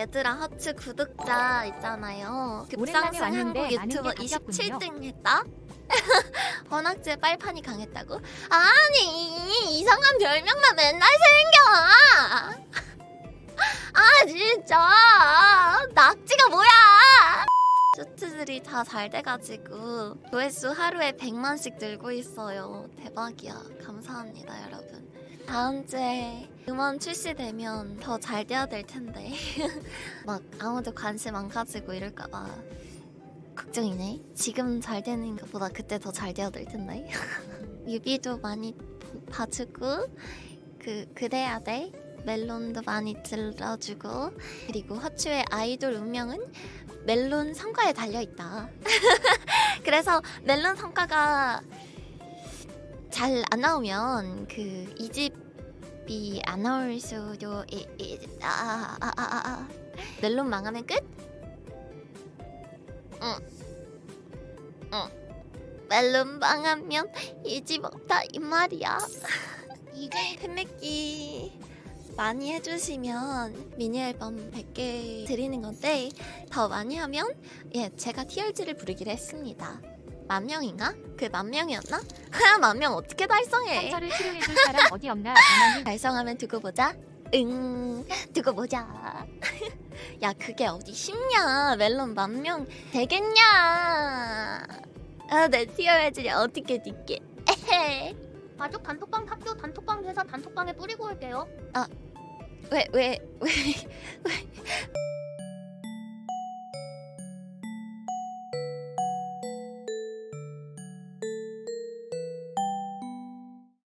얘들아 하츠 구독자 있잖아요. 오랜만에 급상승 왔는데 한국 많은 유튜버 바뀌었군요. 27등 했다. 헌학제 빨판이 강했다고? 아니 이상한 별명만 맨날 생겨. 아 진짜? 쇼트들이 다 잘 돼가지고 조회수 하루에 100만씩 늘고 있어요. 대박이야. 감사합니다 여러분. 다음 주에 음원 출시되면 더 잘 돼야 될 텐데 막 아무도 관심 안 가지고 이럴까봐 걱정이네. 지금 잘 되는 것보다 그때 더 잘 돼야 될 텐데. 뮤비도 많이 봐주고 그 그래야 돼. 멜론도 많이 들어주고 그리고 허추의 아이돌 운명은 멜론 성과에 달려 있다. 그래서 멜론 성과가 잘 안 나오면 그 이 집이 안 나올 수도 이, 이, 아, 아, 아, 아, 아. 멜론 망하면 끝? 응. 응. 멜론 망하면 이 집 없다 이 말이야. 이제 팬맥기 많이 해주시면 미니 앨범 100개 드리는 건데 더 많이 하면 예 제가 TRG를 부르기로 했습니다. 만 명인가? 그 만 명이었나? 만명 어떻게 달성해? 상처를 치료해줄 사람 어디 없나? 나만님 달성하면 두고 보자. 응, 두고 보자. 야, 그게 어디 쉽냐? 멜론 만 명 되겠냐? 아, 내 TRG 어떻게 니게? 에헤. 가족 단톡방 학교 단톡방 회사 단톡방에 뿌리고 올게요. 喂喂喂喂